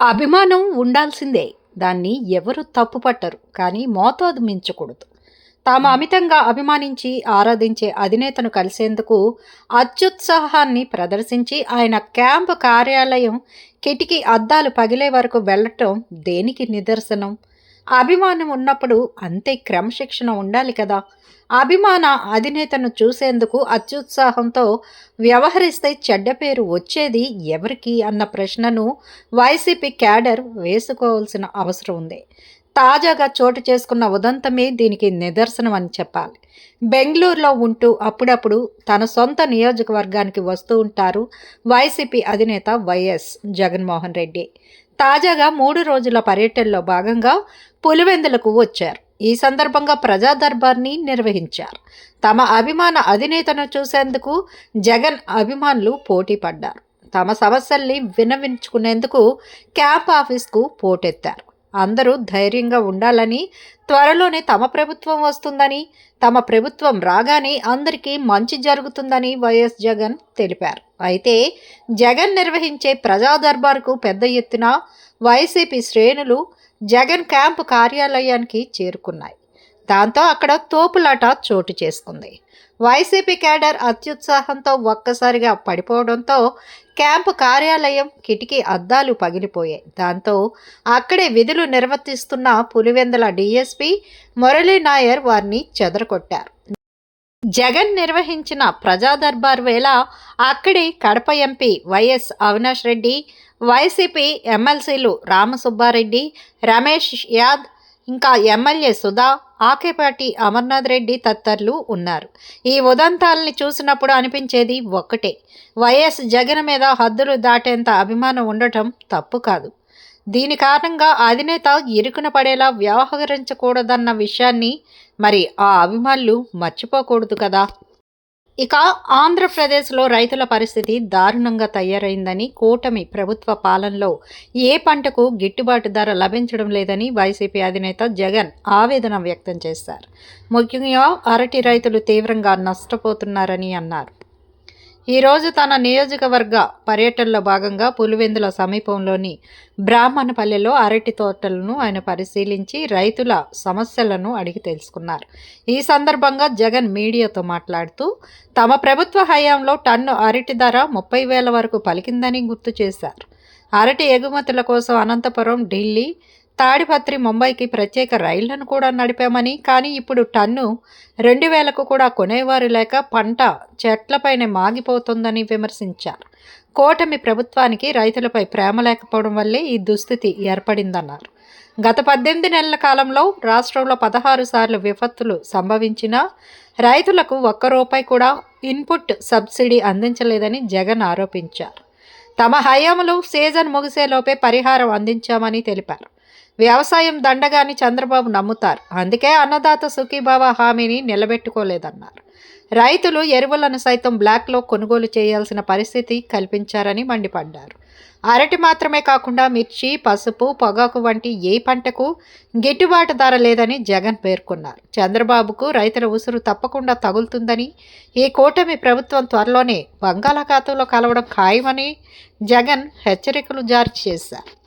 అభిమానం ఉండాల్సిందే. దాన్ని ఎవరు తప్పుపట్టరు. కానీ మోతాదు మించకూడదు. తాము అమితంగా అభిమానించి ఆరాధించే అధినేతను కలిసేందుకు అత్యుత్సాహాన్ని ప్రదర్శించి ఆయన క్యాంపు కార్యాలయం కిటికీ అద్దాలు పగిలే వరకు వెళ్ళటం దేనికి నిదర్శనం? అభిమానం ఉన్నప్పుడు అంతే క్రమశిక్షణ ఉండాలి కదా. అభిమాన అధినేతను చూసేందుకు అత్యుత్సాహంతో వ్యవహరిస్తే చెడ్డ పేరు వచ్చేది ఎవరికి అన్న ప్రశ్నను వైసీపీ క్యాడర్ వేసుకోవాల్సిన అవసరం ఉంది. తాజాగా చోటు చేసుకున్న ఉదంతమే దీనికి నిదర్శనం అని చెప్పాలి. బెంగళూరులో ఉంటూ అప్పుడప్పుడు తన సొంత నియోజకవర్గానికి వస్తూ ఉంటారు వైసీపీ అధినేత వైఎస్ జగన్మోహన్ రెడ్డి. తాజాగా మూడు రోజుల పర్యటనలో భాగంగా పులివెందులకు వచ్చారు. ఈ సందర్భంగా ప్రజా దర్బార్ని నిర్వహించారు. తమ అభిమాన అధినేతను చూసేందుకు జగన్ అభిమానులు పోటీ పడ్డారు. తమ సమస్యల్ని విన్నవించుకునేందుకు క్యాంప్ ఆఫీస్కు పోటెత్తారు. అందరూ ధైర్యంగా ఉండాలని త్వరలోనే తమ ప్రభుత్వం వస్తుందని తమ ప్రభుత్వం రాగానే అందరికీ మంచి జరుగుతుందని వైఎస్ జగన్ తెలిపారు. అయితే జగన్ నిర్వహించే ప్రజా దర్బార్కు పెద్ద ఎత్తున వైసీపీ శ్రేణులు జగన్ క్యాంపు కార్యాలయానికి చేరుకున్నాయి. దాంతో అక్కడ తోపులాట చోటు చేసుకుంది. వైసీపీ క్యాడర్ అత్యుత్సాహంతో ఒక్కసారిగా పడిపోవడంతో క్యాంపు కార్యాలయం కిటికీ అద్దాలు పగిలిపోయాయి. దాంతో అక్కడే విధులు నిర్వర్తిస్తున్న పులివెందల డీఎస్పీ మురళీ నాయర్ వారిని చెదరగొట్టారు. జగన్ నిర్వహించిన ప్రజా దర్బార్ వేళ అక్కడి Kadapa MP YS Avinash Reddy YCP ఎమ్మెల్సీలు రామసుబ్బారెడ్డి రమేష్ యాద్ ఇంకా ఎమ్మెల్యే సుధా ఆకేపాటి అమర్నాథ్ రెడ్డి తత్తర్లు ఉన్నారు. ఈ ఉదంతాలని చూసినప్పుడు అనిపించేది ఒక్కటే. వైఎస్ జగన్ మీద హద్దులు దాటేంత అభిమానం ఉండటం తప్పు కాదు. దీని కారణంగా అధినేత ఇరుకున పడేలా వ్యవహరించకూడదన్న విషయాన్ని మరి ఆ అభిమానులు మర్చిపోకూడదు కదా? ఇక ఆంధ్రప్రదేశ్లో రైతుల పరిస్థితి దారుణంగా తయారైందని కూటమి ప్రభుత్వ పాలనలో ఏ పంటకు గిట్టుబాటు ధర లభించడం లేదని వైసీపీ అధినేత జగన్ ఆవేదన వ్యక్తం చేశారు. ముఖ్యంగా అరటి రైతులు తీవ్రంగా నష్టపోతున్నారని అన్నారు. ఈరోజు తన నియోజకవర్గ పర్యటనలో భాగంగా పులివెందుల సమీపంలోని బ్రాహ్మణపల్లెలో అరటి తోటలను ఆయన పరిశీలించి రైతుల సమస్యలను అడిగి తెలుసుకున్నారు. ఈ సందర్భంగా జగన్ మీడియాతో మాట్లాడుతూ తమ ప్రభుత్వ హయాంలో టన్ను అరటి ధర ముప్పై వేల వరకు పలికిందని గుర్తు చేశారు. అరటి ఎగుమతుల కోసం అనంతపురం ఢిల్లీ తాడిపత్రి ముంబైకి ప్రత్యేక రైళ్ళను కూడా నడిపామని కానీ ఇప్పుడు టన్ను రెండు వేలకు కూడా కొనేవారు లేక పంట చెట్లపైనే మాగిపోతుందని విమర్శించారు. కూటమి ప్రభుత్వానికి రైతులపై ప్రేమ లేకపోవడం వల్లే ఈ దుస్థితి ఏర్పడిందన్నారు. గత పద్దెనిమిది నెలల కాలంలో రాష్ట్రంలో పదహారు సార్లు విపత్తులు సంభవించినా రైతులకు ఒక్క రూపాయి కూడా ఇన్పుట్ సబ్సిడీ అందించలేదని జగన్ ఆరోపించారు. తమ హయాంలో సీజన్ ముగిసేలోపే పరిహారం అందించామని తెలిపారు. వ్యవసాయం దండగాని చంద్రబాబు నమ్ముతారు. అందుకే అన్నదాత సుఖీభావ హామీని నిలబెట్టుకోలేదన్నారు. రైతులు ఎరువులను సైతం బ్లాక్లో కొనుగోలు చేయాల్సిన పరిస్థితి కల్పించారని మండిపడ్డారు. అరటి మాత్రమే కాకుండా మిర్చి పసుపు పొగాకు వంటి ఏ పంటకు గిట్టుబాటు ధర లేదని జగన్ పేర్కొన్నారు. చంద్రబాబుకు రైతుల ఉసురు తప్పకుండా తగులుతుందని ఈ కూటమి ప్రభుత్వం త్వరలోనే బంగాళాఖాతంలో కలవడం ఖాయమని జగన్ హెచ్చరికలు జారీ చేశారు.